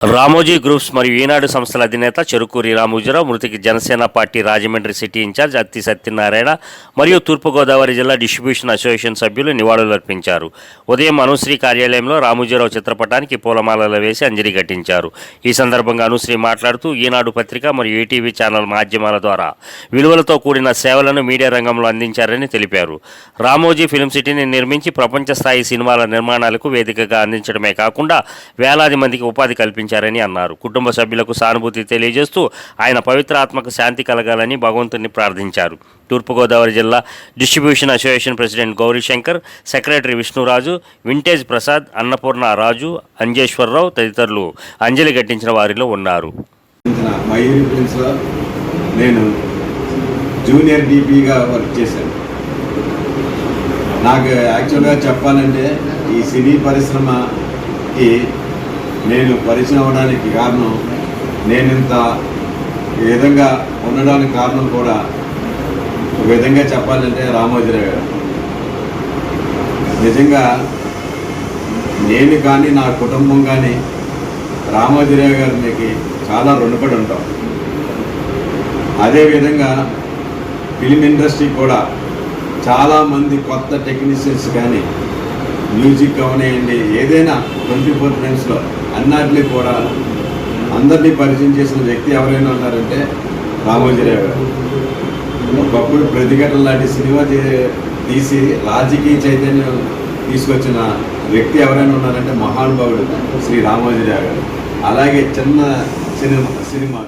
Ramoji groups మరియు ఈనాడు సంస్థల అధినేత చెరుకూరి రామోజీరావు మృతికి Janasena party Rajahmundry city incharge Atti Satyanarayana మరియు తూర్పుగోదావరి జిల్లా డిస్ట్రిబ్యూషన్ అసోసియేషన్ సభ్యులు నివాళులర్పించారు ఉదయం అనుశ్రీ కార్యాలయంలో రామోజీరావు చిత్రపటానికి పూలమాలలు వేసి అంజలి ఘటించారు. ఈ సందర్భంగా అనుశ్రీ మాట్లాడుతూ ఈనాడు పత్రిక మరియు ఈటీవీ ఛానల్ మాధ్యమాల ద్వారా విలువలతో కూడిన సేవలను మీడియా రంగంలో అందించారని తెలిపారు. రామోజీ ఫిల్మ్ సిటీని నిర్మించి ప్రపంచ స్థాయి సినిమాల నిర్మాణాలకు వేదికగా అందించడమే కాకుండా వేలాది మందికి ఉపాధి కల్పించారు. కల్పించారని అన్నారు. కుటుంబ సభ్యులకు సానుభూతి తెలియజేస్తూ ఆయన పవిత్ర ఆత్మకు శాంతి కలగాలని భగవంతుని ప్రార్థించారు. తూర్పుగోదావరి జిల్లా distribution association president Gaurishankar secretary Vishnuraju vintage Prasad Annapurna Raju Anjeswararao తదితరులు అంజలి ఘటించిన వారిలో ఉన్నారు. నేను జూనియర్ డిపిగా వర్క్ చేశాను. నాకు యాక్చువల్గా చెప్పాలంటే ఈ సినీ పరిశ్రమకి నేను పరిచయం అవ్వడానికి కారణం నేను ఇంత ఈ విధంగా ఉండడానికి కారణం కూడా ఒక విధంగా చెప్పాలంటే రామోజీరావు గారు. నిజంగా నేను కానీ నా కుటుంబం కానీ రామోజీరావు గారికి చాలా రుణపడి ఉంటాం. అదేవిధంగా ఫిలిం ఇండస్ట్రీ కూడా చాలామంది కొత్త టెక్నీషియన్స్ కానీ మ్యూజిక్ అవనేయండి ఏదైనా ట్వంటీ ఫోర్ ఫ్రెండ్స్లో అన్నిటినీ కూడా అందరినీ పరిచయం చేసిన వ్యక్తి ఎవరైనా ఉన్నారంటే రామోజీరావు గారు. ఒకప్పుడు ప్రతిఘటన లాంటి సినిమా తీసి రాజకీయ చైతన్యం తీసుకొచ్చిన వ్యక్తి ఎవరైనా ఉన్నారంటే మహానుభావుడు శ్రీ రామోజీరావు గారు. అలాగే చిన్న సినిమా సినిమా